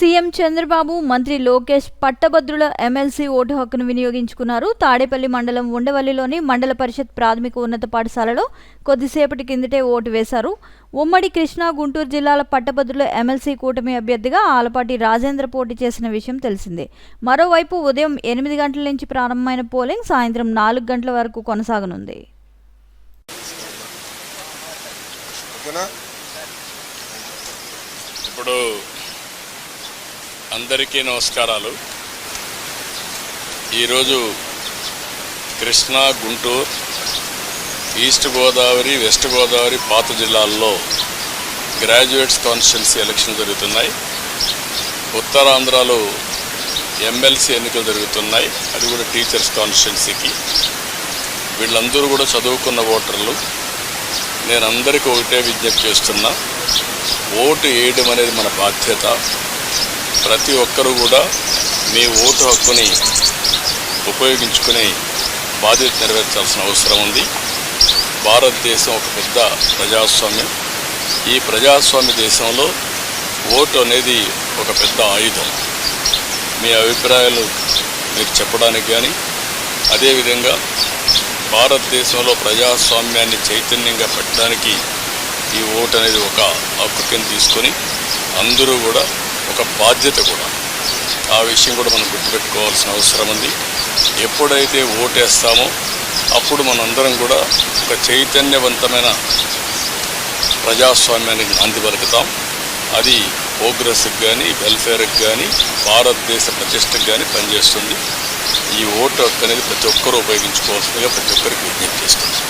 CM Chandrababu మంత్రి లోకేష్ పట్టభద్రుల MLC vote హక్కును వినియోగించుకున్నారు. తాడేపల్లి మండలం ఉండవల్లిలోని మండల పరిషత్ ప్రాథమిక ఉన్నత పాఠశాలలో కొద్దిసేపటి కిందటే ఓటు వేశారు. ఉమ్మడి కృష్ణా గుంటూరు జిల్లాల పట్టభద్రుల ఎమ్మెల్సీ కూటమి అభ్యర్థిగా ఆలపాటి రాజేంద్ర పోటీ చేసిన విషయం తెలిసిందే. మరోవైపు ఉదయం ఎనిమిది గంటల నుంచి ప్రారంభమైన పోలింగ్ సాయంత్రం నాలుగు గంటల వరకు కొనసాగనుంది. ఇప్పుడు అందరికీ నమస్కారాలు. ఈరోజు కృష్ణా గుంటూరు ఈస్ట్ గోదావరి వెస్ట్ గోదావరి పాత జిల్లాల్లో గ్రాడ్యుయేట్స్ కాన్స్టిట్యున్సీ ఎలక్షన్ జరుగుతున్నాయి. ఉత్తరాంధ్రలో ఎమ్మెల్సీ ఎన్నికలు జరుగుతున్నాయి. అది కూడా టీచర్స్ కాన్స్టిట్యున్సీకి. వీళ్ళందరూ కూడా చదువుకున్న ఓటర్లు. నేను అందరికీ ఒకటే విజ్ఞప్తి చేస్తున్నా. ఓటు వేయడం అనేది మన బాధ్యత. ప్రతి ఒక్కరూ కూడా మీ ఓటు హక్కుని ఉపయోగించుకుని బాధ్యత నెరవేర్చాల్సిన అవసరం ఉంది. భారతదేశం ఒక పెద్ద ప్రజాస్వామ్యం. ఈ ప్రజాస్వామ్య దేశంలో ఓటు అనేది ఒక పెద్ద ఆయుధం. మీ అభిప్రాయాలు మీకు చెప్పడానికి కానీ అదేవిధంగా భారతదేశంలో ప్రజాస్వామ్యాన్ని చైతన్యంగా పెట్టడానికి ఈ ఓటు అనేది ఒక హక్కు కింద తీసుకొని అందరూ కూడా ఒక బాధ్యత కూడా. ఆ విషయం కూడా మనం గుర్తుపెట్టుకోవాల్సిన అవసరం ఉంది. ఎప్పుడైతే ఓటేస్తామో అప్పుడు మనందరం కూడా ఒక చైతన్యవంతమైన ప్రజాస్వామ్యానికి నాంది పలుకుతాం. అది ప్రోగ్రెస్కి కానీ వెల్ఫేర్కి కానీ భారతదేశ ప్రతిష్టకు కానీ పనిచేస్తుంది. ఈ ఓటు హక్కు అనేది ప్రతి ఒక్కరూ ఉపయోగించుకోవాల్సిందిగా ప్రతి ఒక్కరికి విజ్ఞప్తి చేస్తుంది